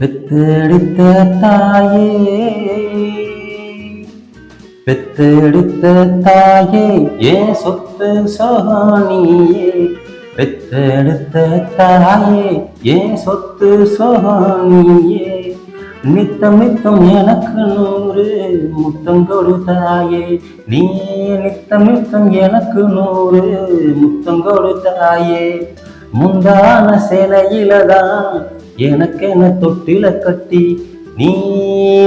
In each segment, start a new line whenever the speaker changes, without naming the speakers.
பெத்தெடுத்த தாயே. பெத்தெடுத்த தாயே ஏ சொத்து சோகானியே. பெத்தெடுத்த தாயே ஏ சொத்து சோகானியே. நித்தம் நித்தம் எனக்கு நூறு முத்தம் கொடுத்தாயே நீ நித்தம் நித்தம் எனக்கு நூறு முத்தம் கொடுத்தாயே முந்தான சிலையில தான் எனக்கென தொட்டில கட்டி நீ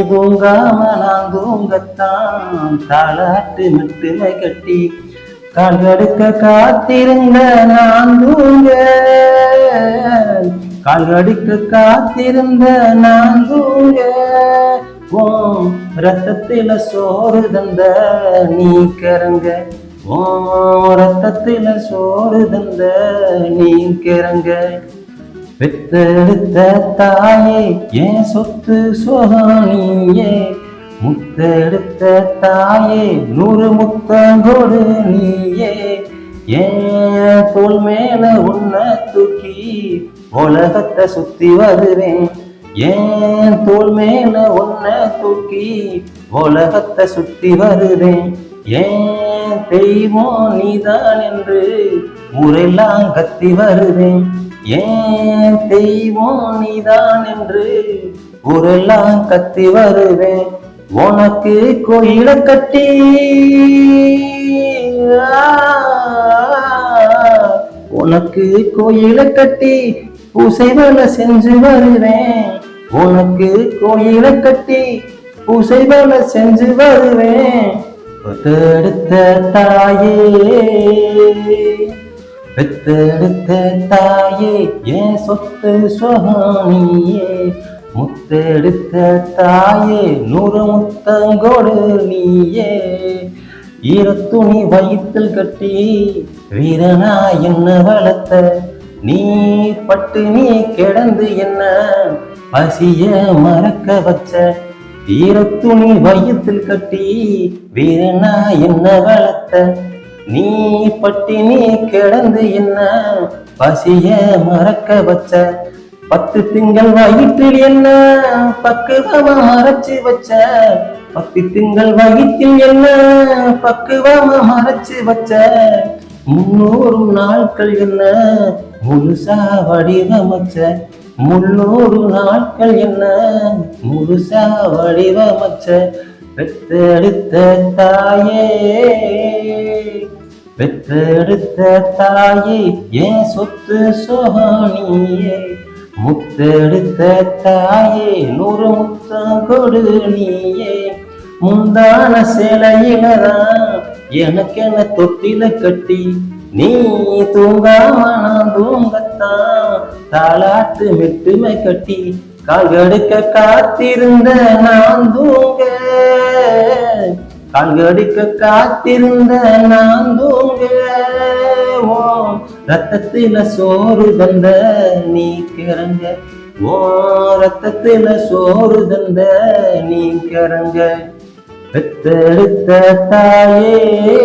தூங்காம நான் தூங்கத்தான் தாளாட்டு மெட்டுமை கட்டி கால்கடுக்க காத்திருந்த நான் தூங்க கால்கடுக்க காத்திருந்த நான் தூங்க ஓம் ரத்தத்தில சோறு தந்த நீ கரங்க ஓம் ரத்தத்தில சோறு தந்த நீ கரங்க பெத்தெடுத்த தாயே ஏன் சொத்து சோகானியே முத்தெடுத்த தாயே நூறு முத்தங்கோடு நீயே. ஏன் தோல் மேல உன்னை தூக்கி உலகத்தை சுத்தி வருவேன். ஏன் தோல் மேல உன்னை தூக்கி உலகத்தை சுத்தி வருவேன். ஏன் தெய்வம் நீதான் என்று ஊரெல்லாம் கத்தி வருவேன் ஏன் தெய்வம் நீதான் என்று ஊரெல்லாம் கத்தி வருவேன் உனக்கு கோயில கட்டி உனக்கு கோயில கட்டி பூசை வேலை செஞ்சு வருவேன் உனக்கு கோயில கட்டி பூசை வேலை செஞ்சு வருவேன் தாயே. பெத்தெடுத்த தாயே ஏன் சொத்து சுகானியே முத்தெடுத்த தாயே நூறு முத்தங்கோடு நீயே ஈரத்துணி வயிற்றில் கட்டி வீரனா என்ன வளர்த்த? நீ பட்டு நீ கிடந்து என்ன பசிய மறக்க வச்ச? ஈரத்துணி வயிற்றில் கட்டி வீரனா என்ன வளர்த்த? நீ பட்டினி கிடந்து என்ன? பசிய மறக்க வச்ச? பத்து திங்கள் வயிற்றில் என்ன? பக்குவமா மறைச்சு வச்ச? பத்து திங்கள் வயிற்றில் என்ன? பக்குவமா மறைச்சு வச்ச? முன்னூறு நாட்கள் என்ன? முழுசா வடிவமைச்ச? முன்னூறு நாட்கள் என்ன? முழுசா வடிவமைச்ச? பெத்தெடுத்த தாயே பெத்தெடுத்த தாயே ஏன் சொத்து சோகானியே முத்தெடுத்த தாயே நூறு முத்தம் கொடு நீயே. முந்தான சேலையிலதான் எனக்கென தொட்டில கட்டி நீ தூங்காம நான் தூங்கத்தான் தாளாத்து மெட்டுமை கட்டி கால்கடுக்க காத்திருந்த நான் தூங்க. கால்கடிக்க காத்திருந்த நான் தூங்க ஓ ரத்தத்தில சோறு தந்த நீ கிறங்க. ஓ ரத்தத்தில சோறு தந்த நீ கிறங்க. பெத்தெடுத்த தாயே